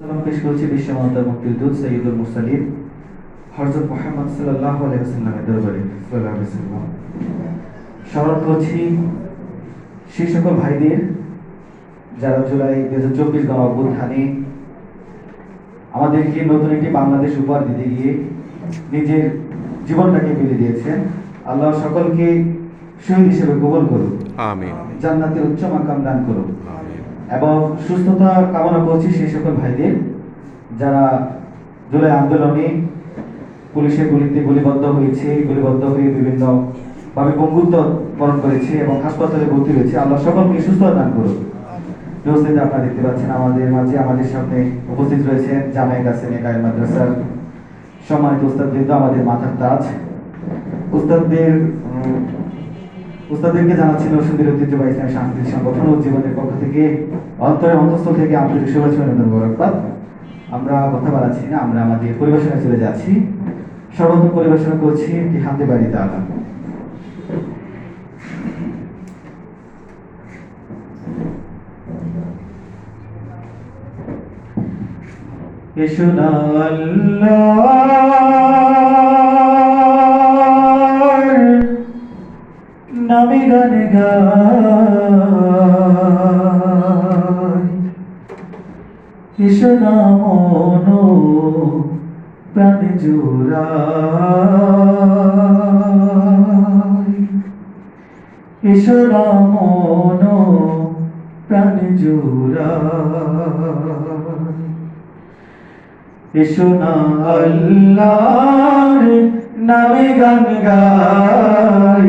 সালাম পেশ করছি সৈয়দুল মুরসালিন হযরত মুহাম্মদ আলাইহি দরবারে। স্মরণ করছি সেই সকল ভাইদের যারা জুলাই হাজার চব্বিশ আমাদেরকে নতুন একটি বাংলাদেশ উপহার দিতে গিয়ে নিজের জীবনটাকে বিলে দিয়েছেন। আল্লাহ সকলকে শহীদ হিসেবে কবুল করুন। জান্নাতের উচ্চ মাকাম দান করুন। এবং সুস্থতা কামনা করছি সেই সকল ভাইদের, যারা জুলাই আন্দোলনে পুলিশের গুলিতে গুলিবদ্ধ হয়েছে, গুলিবদ্ধ হয়ে বিভিন্ন ভাবে পঙ্গুত্ব বরণ করেছে এবং হাসপাতালে ভর্তি হয়েছে। আল্লাহ সকলকে সুস্থতা দান করুন আপনারা দেখতে পাচ্ছেন, আমাদের মাঝে আমাদের সামনে উপস্থিত রয়েছেন জামাই কাসেম কায়েম মাদ্রাসার সম্মানিত উস্তাদবৃন্দ আমাদের মাথার তাজ। উস্তাদদের উম, উস্তাদদেরকে জানাচ্ছি নরসিংদীর ঐতিহ্যবাহী ইসলামী সাংস্কৃতিক সংগঠন জীবনের পক্ষ থেকে অন্তরের অন্তঃস্থল থেকে আন্তরিক শুভেচ্ছা অভিনন্দন মোবারকবাদ। আমরা কথা বাড়াচ্ছি না আমরা আমাদের পরিবেশনায় চলে যাচ্ছি। সর্বপ্রথম পরিবেশনা করছি একটি হাতে বাড়িতে আলাম এসো না আল্লাহর নামে গানে এসো প্রাণে মন প্রাণে না আল্লাহর নামে গান গাই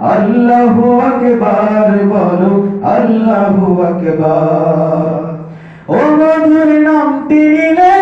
আল্লাহু আকবার বলো, আল্লাহু আকবার। ও মধুর নামটি নিলে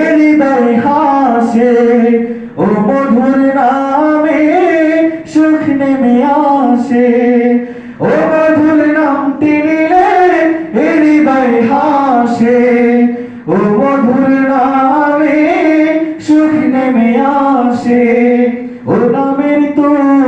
এ হৃদয় হাসে, ও মধুর নামে সুখ নেমে আসে। ও মধুর নামটি নিলে এ হৃদয় হাসে, ও মধুর নামে সুখ নেমে আসে। ও নামের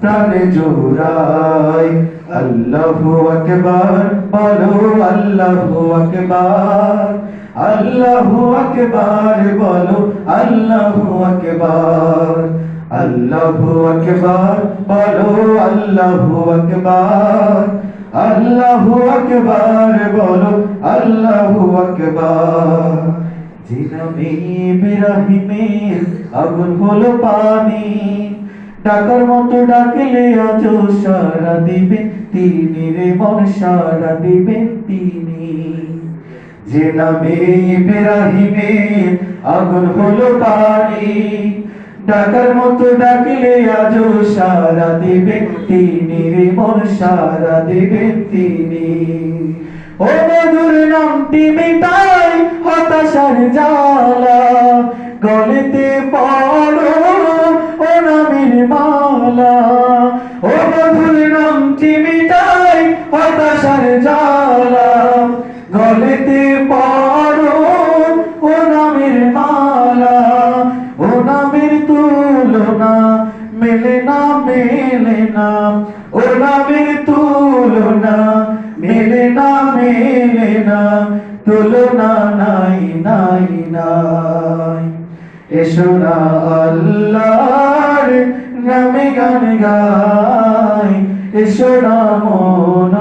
প্রাণ জোড়াই আল্লাহু আকবার, বলো আল্লাহু আকবার। আল্লাহু আকবার, বলো আল্লাহু আকবার। আল্লাহু আকবার, বলো আল্লাহু আকবার। আল্লাহু আকবার, বলো আল্লাহু আকবার। জিনামে ইব্রাহিমের আগুন হলো পানি। ডাকার মতো ডাকলে আজ সারা দিবেন তিনি রে মন সারা দিবেন তিনি। যে নামে ইব্রাহিমের আগুন হলো পানি, ডাকার মতো ডাকলে আজ সারা দিবেন তিনি রে মন সারা দিবেন তিনি। ও মধুর নামটি মিটাই হতাশার জ্বালা, গলেতে পড়ো ও মধুর নামটি মিটাই হতাশার জ্বালা। গলেতে পড়ো ও নামের মালা। ও নামের তুলনা মেলে না মেলে না। ও নামের তুলনা মেলে না মেলে না। তুলনা নাই নাই নাই। এসো না আল্লাহর নামে গান গাই, এসো না মন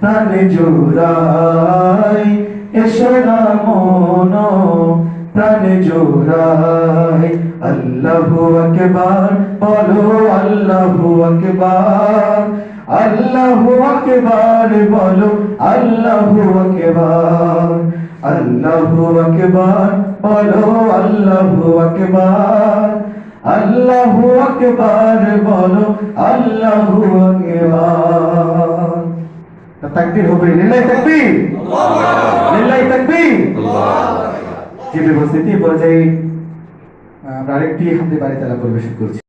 প্রাণ জোড়াই, এসো না মন প্রাণ জোড়াই। আল্লাহু আকবার, বলো আল্লাহু আকবার আল্লাহু আকবার, বলো আল্লাহু আকবার। আল্লাহু আকবার, বলো আল্লাহু আকবার। আল্লাহু আকবার বলো, আল্লাহু আকবার। তাকবীর হবে, লিল্লাহি তাকবীর। লিল্লাহি তাকবীর। যে উপস্থিতি পর্যায়ে আমরা আরেকটি হাতে বাড়ি তালা পরিবেশন করছি।